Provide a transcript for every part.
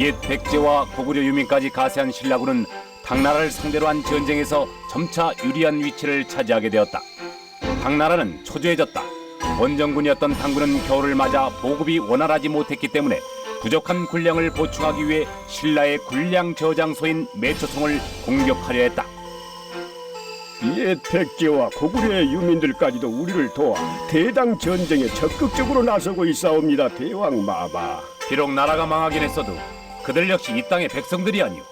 옛 백제와 고구려 유민까지 가세한 신라군은 당나라를 상대로 한 전쟁에서 점차 유리한 위치를 차지하게 되었다. 당나라는 초조해졌다. 원정군이었던 당군은 겨울을 맞아 보급이 원활하지 못했기 때문에 부족한 군량을 보충하기 위해 신라의 군량 저장소인 매초성을 공격하려 했다. 옛 백제와 고구려의 유민들까지도 우리를 도와 대당 전쟁에 적극적으로 나서고 있사옵니다 대왕 마마 비록 나라가 망하긴 했어도 그들 역시 이 땅의 백성들이 아니오.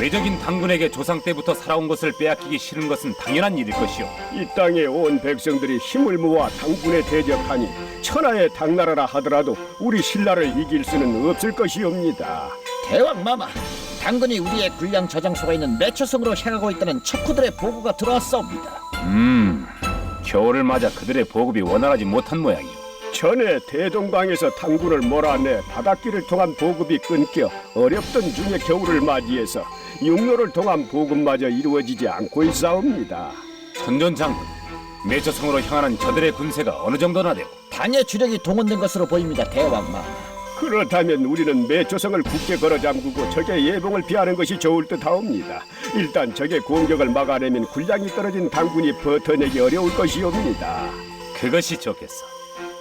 외적인 당군에게 조상 때부터 살아온 것을 빼앗기기 싫은 것은 당연한 일일 것이오. 이 땅에 온 백성들이 힘을 모아 당군에 대적하니 천하의 당나라라 하더라도 우리 신라를 이길 수는 없을 것이옵니다 대왕 마마, 당근이 우리의 군량 저장소가 있는 매초성으로 향하고 있다는 척후들의 보고가 들어왔사옵니다. 음, 겨울을 맞아 그들의 보급이 원활하지 못한 모양이오. 전에 대동강에서 당군을 몰아내 바닷길을 통한 보급이 끊겨 어렵던 중에 겨울을 맞이해서 육로를 통한 보급마저 이루어지지 않고 있사옵니다 선전 장군, 매초성으로 향하는 저들의 군세가 어느 정도나 되오? 당의 주력이 동원된 것으로 보입니다, 대왕 마마. 그렇다면 우리는 매초성을 굳게 걸어 잠그고 적의 예봉을 피하는 것이 좋을 듯하옵니다. 일단 적의 공격을 막아내면 군량이 떨어진 당군이 버텨내기 어려울 것이옵니다. 그것이 좋겠어.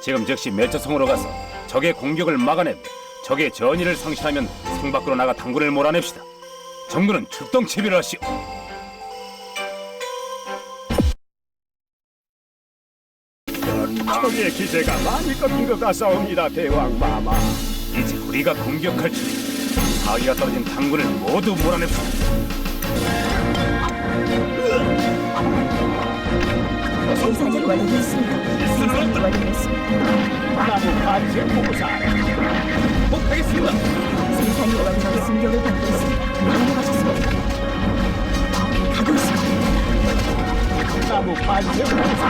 지금 즉시 매초성으로 가서 적의 공격을 막아내고 적의 전의를 상실하면 성 밖으로 나가 당군을 몰아냅시다. 정군은 출동 채비를 하시오. 적의 기세가 많이 꺾인 것 같사옵니다, 대왕 마마. 이제 우리가 공격할 줄 사기가 떨어진 당군을 모두 몰아냅시다. 완료됐습니다. 생산이 완료됐습니다. 나무 반세 보고사. 못하겠습니다. 생산이 완료 받고 있습니다. 가고 있습니다. 나무 보고사.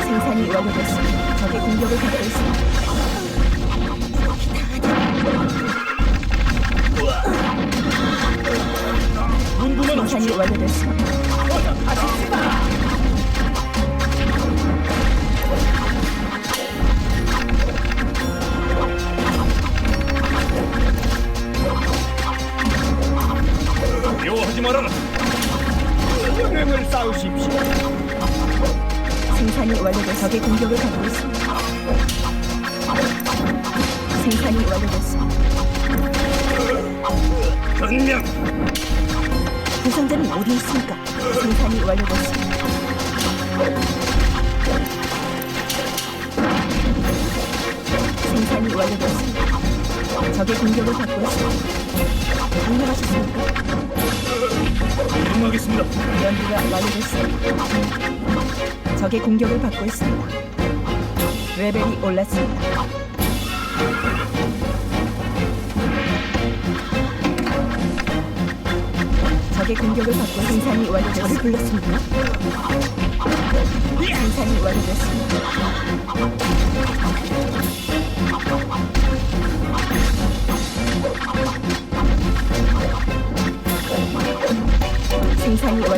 생산이 완료됐습니다. 적의 공격을 받고 있습니다. 생산이 완료됐습니다. 공격을 받고 있습니다. 생산이 완료됐습니다. 전명. 부상자는 어디 있습니까? 생산이 완료됐습니다. 생산이 완료됐습니다. 적의 공격을 받고 있습니다. 안녕하셨습니까? 응하겠습니다. 연기가 완료됐습니다. 적의 공격을 받고 있습니다. 레벨이 올랐습니다. 적의 공격을 받고 생산이 완료됐습니다. 저를 불렀습니다. 생산이 완료됐습니다.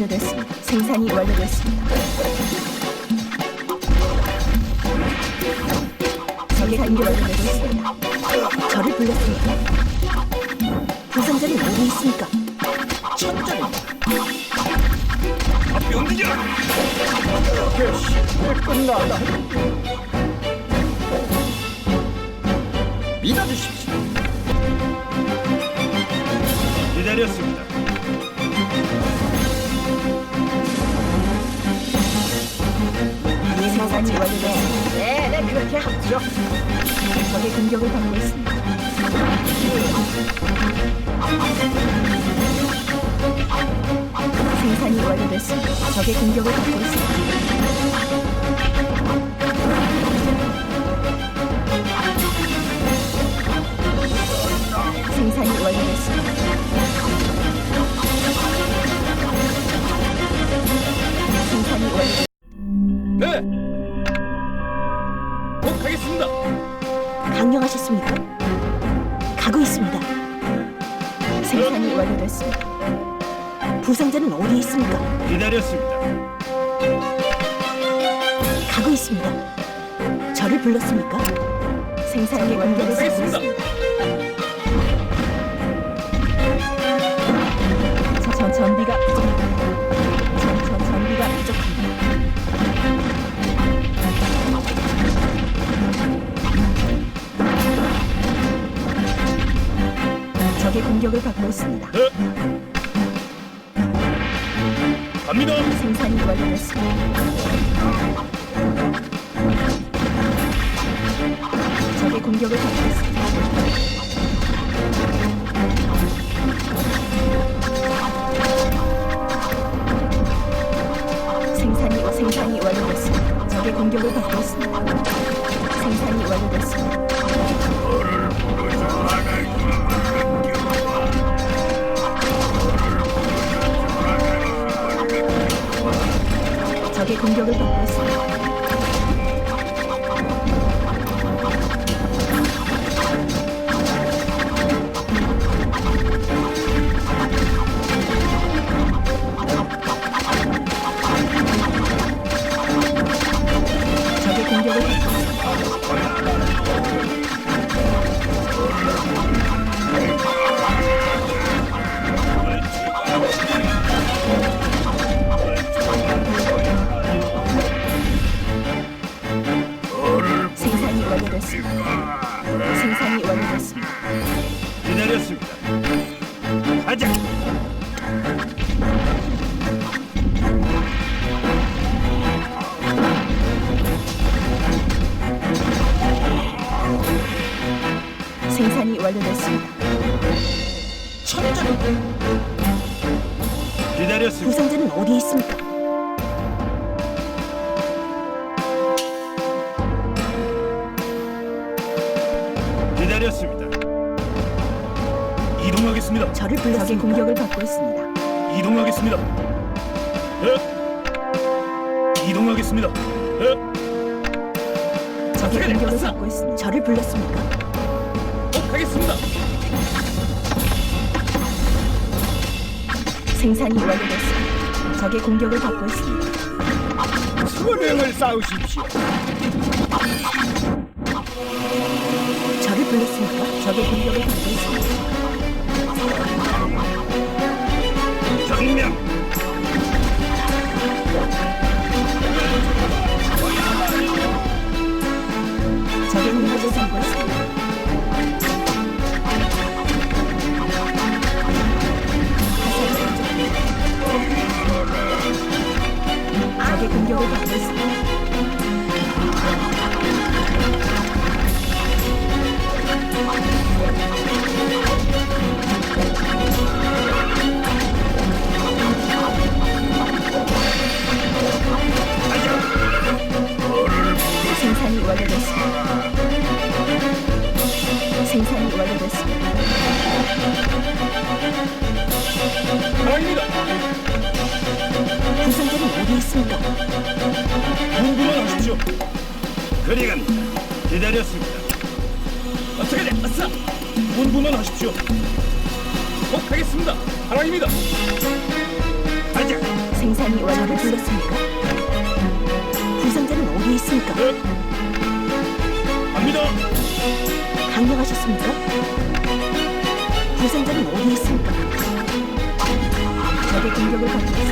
완료됐습니다. 생산이 완료됐습니다. 생산이 완료됐습니다. 저를 불렀습니다. 부상자는 어디 있습니까? 앞이 움직여. 개시, 왜 끝나다. 믿어주십시오. 기다렸습니다. 생산이 완료됐습니다. 네, 네, 그렇게 하죠. 적의 공격을 받고 있습니다. 생산이 완료됐습니다. 적의 공격을 받고 있습니다. 강령하셨습니까? 가고 있습니다. 생산이 완료됐습니다. 부상자는 어디에 있습니까? 기다렸습니다. 가고 있습니다. 저를 불렀습니까? 생산이 완료됐습니다. 저, 저 전비가 않고 있습니다. 네. 갑니다. 네, 생산이 완료됐습니다. 적의 공격을 받고 있습니다. 완료됐습니다. 천전 기다렸습니다. 부상자는 어디에 있습니까? 기다렸습니다. 이동하겠습니다. 저를 불러 적의 공격을 받고 있습니다. 이동하겠습니다. 예. 이동하겠습니다. 예. 적의 공격을? 받고 있습니다. 저를 불렀습니까? 꼭 하겠습니다. 생산이 완료됐습니다. 적의 공격을 받고 있습니다. 수령을 쌓으십시오. 저를 불렀습니까? 적의 공격을 받고 있습니다. 정명. 공부만 하십시오. 그리 갑니다. 기다렸습니다. 어떻게 돼? 아싸! 공부만 하십시오. 꼭 하겠습니다. 하나입니다. 가자. 생산이 완료를 불렀습니까? 부상자는 어디 있습니까? 네. 갑니다. 강령하셨습니까? 부상자는 어디 있습니까? 적의 공격을 받고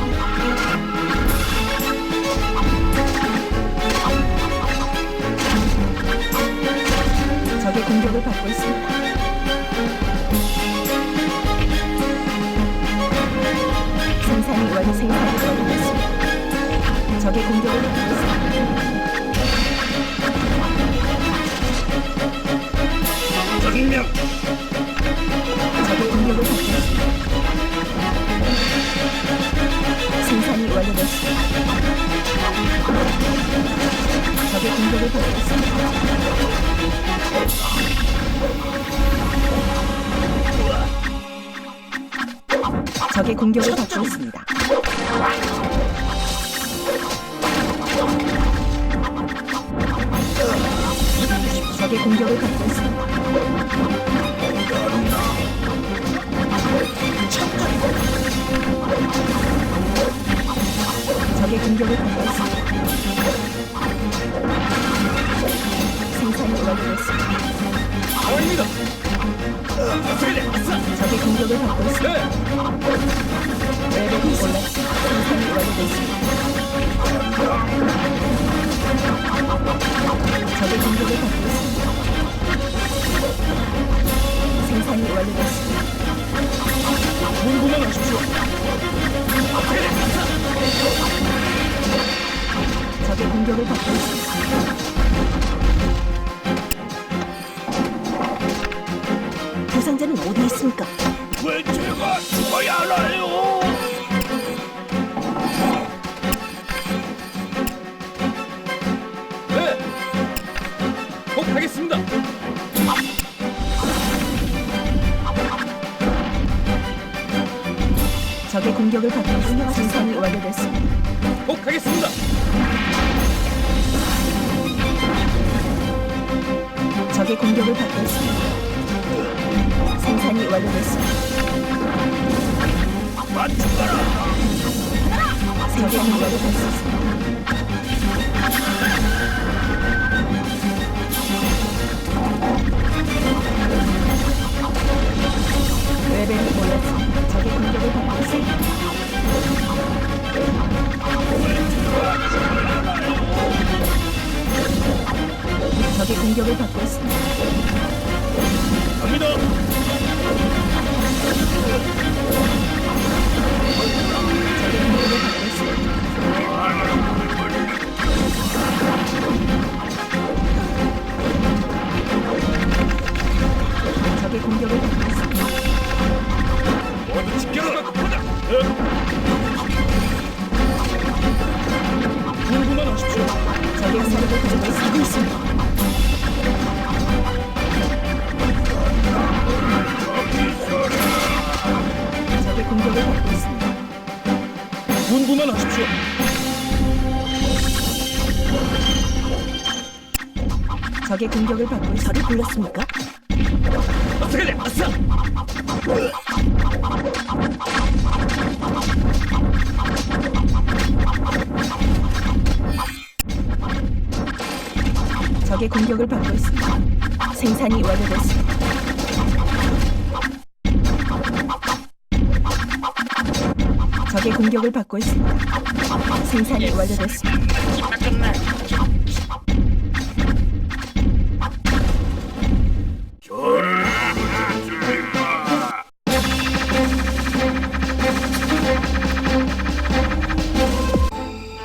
있습니다. 생산이 완료됐습니다. 적의. 적의 공격을 받고 있습니다. 적의 공격을 받고 있습니다. 레벨이 올라 생산이 완료됐습니다. 적의 공격을 받고 있습니다. 생산이 완료됐습니다. 문구만 하십시오. 적의 공격을 받고 있습니다. 생산이 완료됐습니다. 꼭 하겠습니다. 적의 공격을 받고 있습니다. 생산이 완료됐습니다. 적의 공격을 받고 있습니다. 공격을 받고 있습니다. 공부만 하십시오. 적의 공격을 받고. 저를 불렀습니까? 어떻게 돼? 아싸! 적의 공격을 받고 있습니다. 생산이 완료됐습니다. 적의 공격을 받고 있습니다. 생산이 완료됐습니다.